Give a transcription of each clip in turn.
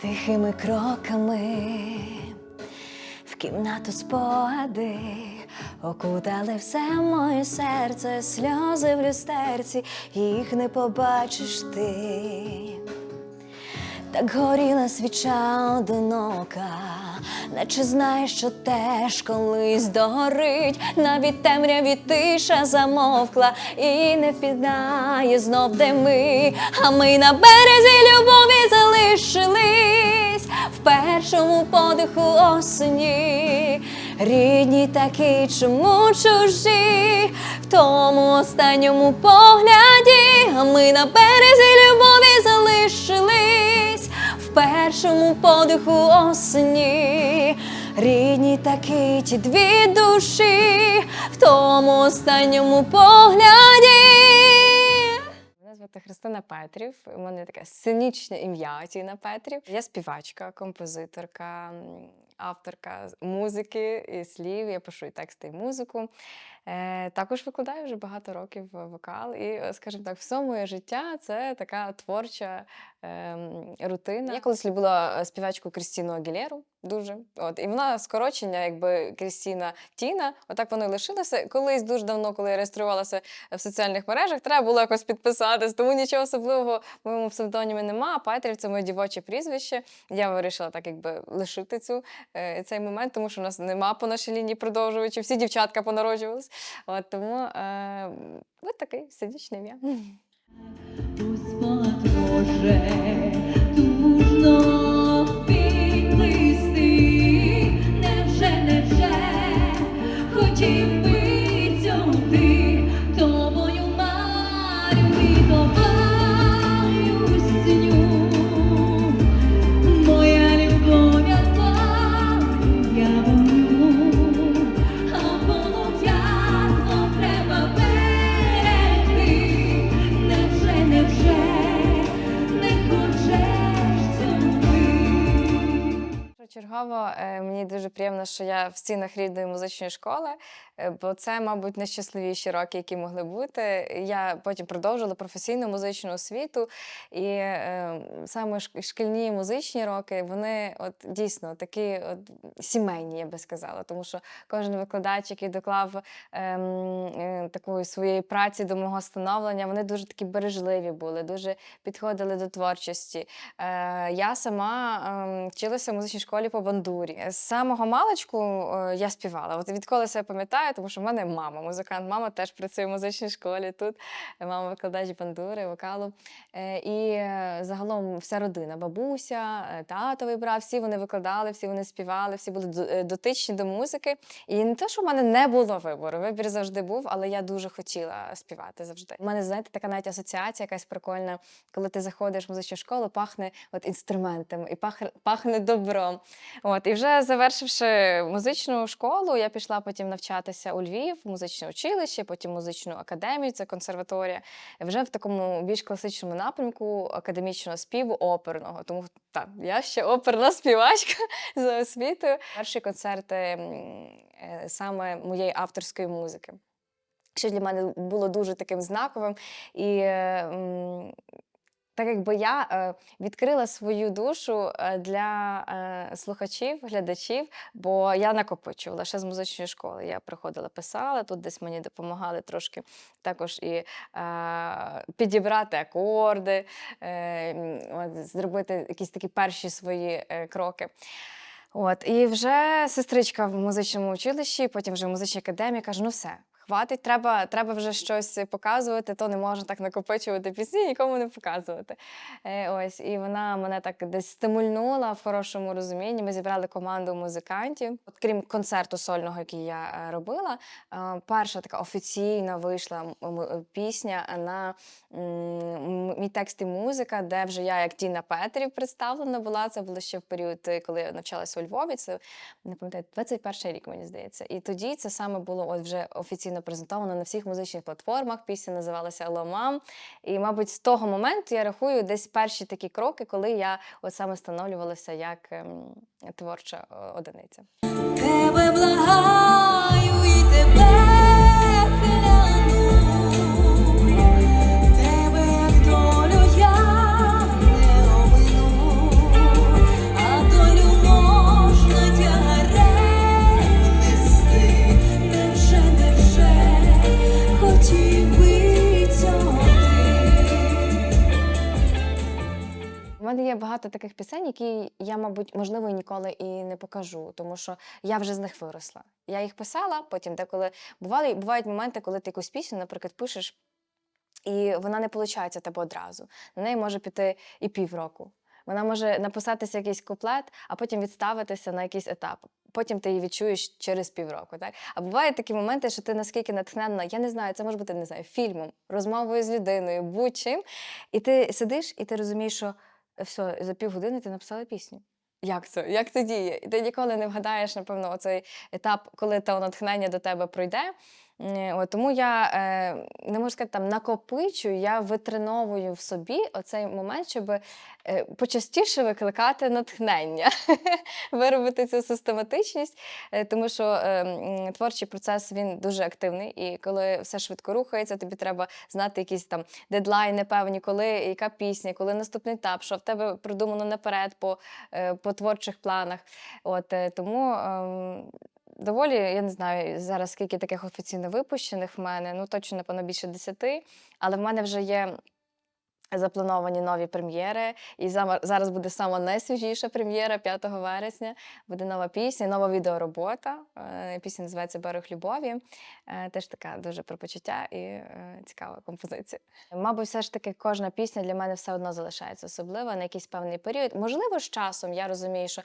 тихими кроками в кімнату спогади окутали все моє серце, сльози в люстерці, їх не побачиш ти. Так горіла свіча одинока, наче знаєш, що теж колись догорить, навіть темряві тиша замовкла і не впізнає знов, де ми, а ми на березі любові залишились в першому подиху осені. Рідні такі, чому чужі, в тому останньому погляді, а ми на березі любові залишились першому подиху осені. Рідні такі ті дві душі, в тому останньому погляді. Мене звати Христина Петрів. У мене таке сценічне ім'я Тіна Петрів. Я співачка, композиторка, авторка музики і слів. Я пишу і тексти, і музику. Е, також викладаю вже багато років вокал. І, е, скажімо так, все моє життя це така творча ем, рутина. Я колись любила е, співачку Крістіну Агілєру дуже. От, і вона скорочення, якби Крістіна Тіна. Отак воно і лишилося. Колись дуже давно, коли я реєструвалася в соціальних мережах, треба було якось підписатись, тому нічого особливого в моєму псевдонімі нема. Петрів це моє дівоче прізвище. Я вирішила так, якби лишити цю цей момент, тому що у нас нема по нашій лінії продовжувачів, всі дівчатка понароджувались. От тому е, от такий сидічне я. Хотів би цього ти тобою марю і ти? Чергово е, мені дуже приємно, що я в стінах рідної музичної школи, е, бо це, мабуть, найщасливіші роки, які могли бути. Я потім продовжила професійну музичну освіту, і е, саме шкільні музичні роки, вони от дійсно такі от сімейні, я би сказала, тому що кожен викладач, який доклав ем, е, такої своєї праці до мого становлення, вони дуже такі бережливі були, дуже підходили до творчості. Е, я сама ем, вчилася в музичній школі по бандурі. З самого маличку е, я співала. От відколи себе пам'ятаю, тому що в мене мама, музикант, мама теж працює в музичній школі тут. Мама викладач бандури, вокалу. Е, і е, загалом вся родина, бабуся, татовий брат, всі вони викладали, всі вони співали, всі були дотичні до музики. І не те, що в мене не було вибору, вибір завжди був, але я дуже хотіла співати завжди. У мене, знаєте, така навіть асоціація якась прикольна, коли ти заходиш в музичну школу, пахне от інструментами і пахне, пахне добром. От, і вже завершивши музичну школу, я пішла потім навчатися у Львів, музичне училище, потім музичну академію, це консерваторія, вже в такому більш класичному напрямку академічного співу оперного. Тому так, я ще оперна співачка за освітою. Перші концерти е, саме моєї авторської музики. Що для мене було дуже таким знаковим. І е, так якби я е, відкрила свою душу е, для е, слухачів, глядачів, бо я накопичувала ще з музичної школи. Я приходила, писала, тут десь мені допомагали трошки також і е, підібрати акорди, е, от, зробити якісь такі перші свої е, кроки. От, і вже сестричка в музичному училищі, потім вже в музичній академії каже: ну все. Хватить, треба, треба вже щось показувати, то не можна так накопичувати пісні, нікому не показувати. Е, ось, і вона мене так десь стимульнула в хорошому розумінні. Ми зібрали команду музикантів. От, крім концерту сольного, який я е, робила, е, перша така офіційна вийшла пісня на мій текст і музика, де вже я, як Тіна Петрів, представлена була. Це було ще в період, коли я навчалася у Львові. Це не пам'ятаю, 21 рік, мені здається. І тоді це саме було от вже офіційно презентовано на всіх музичних платформах. Пісня називалася Ломам. мам. І, мабуть, з того моменту я рахую десь перші такі кроки, коли я от саме становлювалася як ем, творча е, одиниця. Тебе благаю і тебе мене є багато таких пісень, які я, мабуть, можливо, ніколи і не покажу, тому що я вже з них виросла. Я їх писала, потім деколи бували, бувають моменти, коли ти якусь пісню, наприклад, пишеш, і вона не виходить тебе одразу. На неї може піти і півроку. Вона може написатися якийсь куплет, а потім відставитися на якийсь етап. Потім ти її відчуєш через півроку. Так? А бувають такі моменти, що ти наскільки натхненна, я не знаю, це може бути не знаю, фільмом, розмовою з людиною, будь-чим. І ти сидиш і ти розумієш, що все, за півгодини ти написала пісню. Як це? Як це діє? Ти ніколи не вгадаєш, напевно, оцей етап, коли те натхнення до тебе пройде. Е, От, тому я е, не можу сказати, там накопичую, я витреновую в собі оцей момент, щоб е, почастіше викликати натхнення, виробити цю систематичність, тому що творчий процес він дуже активний, і коли все швидко рухається, тобі треба знати якісь там дедлайни певні, коли яка пісня, коли наступний етап, що в тебе продумано наперед по, по творчих планах. От, тому ем, доволі, я не знаю зараз, скільки таких офіційно випущених в мене, ну точно, напевно, більше десяти, але в мене вже є. Заплановані нові прем'єри, і зараз буде сама найсвіжіша прем'єра 5 вересня. Буде нова пісня, нова відеоробота. Е, Пісня називається Берег любові. Е, Теж така дуже про почуття і е, цікава композиція. Мабуть, все ж таки кожна пісня для мене все одно залишається особлива на якийсь певний період. Можливо, з часом я розумію, що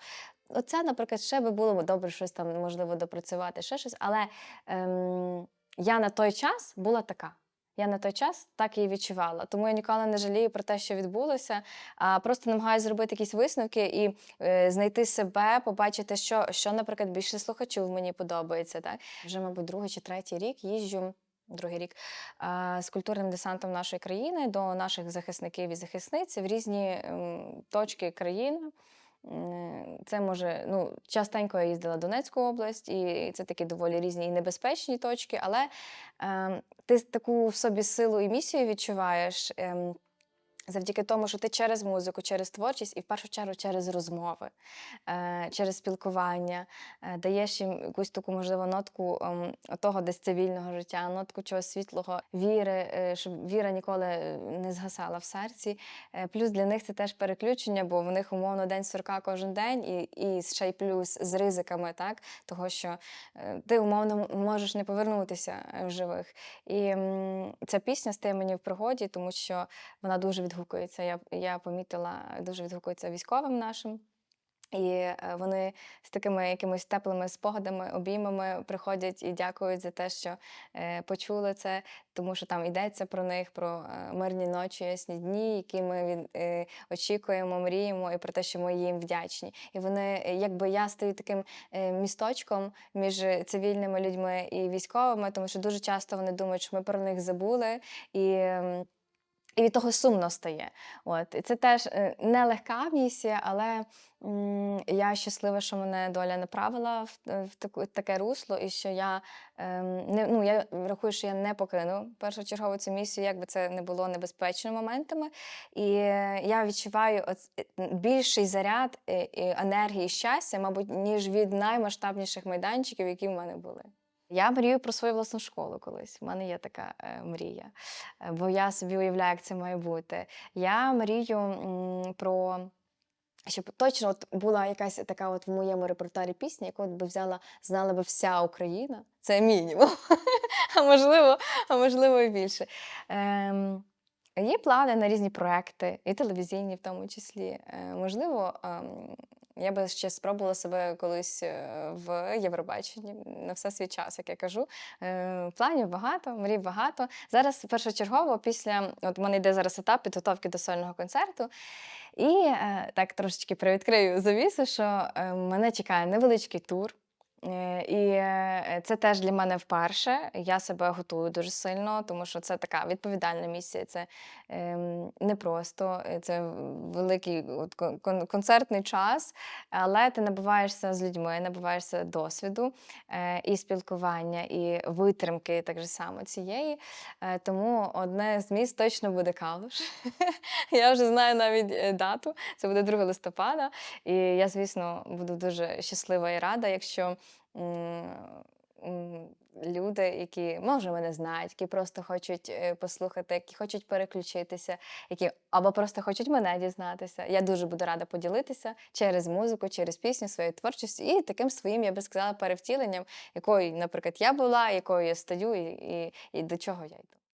оця, наприклад, ще би було добре щось там можливо допрацювати, ще щось. Але ем, я на той час була така. Я на той час так її відчувала. Тому я ніколи не жалію про те, що відбулося, а просто намагаюся зробити якісь висновки і е, знайти себе, побачити, що, що, наприклад, більше слухачів мені подобається. Так? Вже, мабуть, другий чи третій рік їжджу. Другий рік з культурним десантом нашої країни до наших захисників і захисниць в різні ем, точки країни. Це може, ну, частенько я їздила в Донецьку область, і це такі доволі різні і небезпечні точки, але е, ти таку в собі силу і місію відчуваєш. Ем, Завдяки тому, що ти через музику, через творчість і в першу чергу через розмови, е, через спілкування е, даєш їм якусь таку, можливо, нотку ем, того десь цивільного життя, нотку чогось світлого, віри, е, щоб віра ніколи не згасала в серці. Плюс для них це теж переключення, бо в них умовно день сурка кожен день, і, і ще й плюс з ризиками, так, того, що ти умовно можеш не повернутися в живих. І ця пісня стає мені в пригоді, тому що вона дуже відгукується. Я, я помітила, дуже відгукується військовим нашим. І е, вони з такими якимись теплими спогадами, обіймами приходять і дякують за те, що е, почули це, тому що там йдеться про них, про е, мирні ночі, ясні дні, які ми очікуємо, мріємо, і про те, що ми їм вдячні. І вони, якби я стою таким місточком між цивільними людьми і військовими, тому що дуже часто вони думають, що ми про них забули. І, і від того сумно стає. От. І це теж е, нелегка місія, але м, я щаслива, що мене доля направила в, в таку, таке русло, і що я, ем, не, ну, я рахую, що я не покину першочергово цю місію, як би це не було небезпечно моментами. І е, я відчуваю оц- е, більший заряд е, е, енергії і щастя, мабуть, ніж від наймасштабніших майданчиків, які в мене були. Я мрію про свою власну школу колись. У мене є така е, мрія, Е, бо я собі уявляю, як це має бути. Я мрію про. Щоб точно от була якась така от в моєму репертуарі пісня, яку би взяла, знала би вся Україна. Це мінімум. а можливо, а можливо і більше. Ем, є плани на різні проекти, і телевізійні в тому числі. Е, можливо, ем, я би ще спробувала себе колись е, в Євробаченні на все свій час, як я кажу. Е, Планів багато, мрій багато. Зараз першочергово, після от мене йде зараз етап підготовки до сольного концерту. І е, так трошечки привідкрию завісу, що мене чекає невеличкий тур. Е, І е, це теж для мене вперше. Я себе готую дуже сильно, тому що це така відповідальна місія. Це ем, непросто, е, це великий концертний час, але ти набуваєшся з людьми, набуваєшся досвіду і спілкування, і витримки так же само цієї. Тому одне з міст точно буде Калуш. Я вже знаю навіть дату. Це буде 2 листопада. І я, звісно, буду дуже щаслива і рада, якщо люди, які може мене знають, які просто хочуть е, послухати, які хочуть переключитися, які або просто хочуть мене дізнатися. Я дуже буду рада поділитися через музику, через пісню, своєю творчістю і таким своїм, я би сказала, перевтіленням, якою, наприклад, я була, якою я стаю, і, і, і до чого я йду.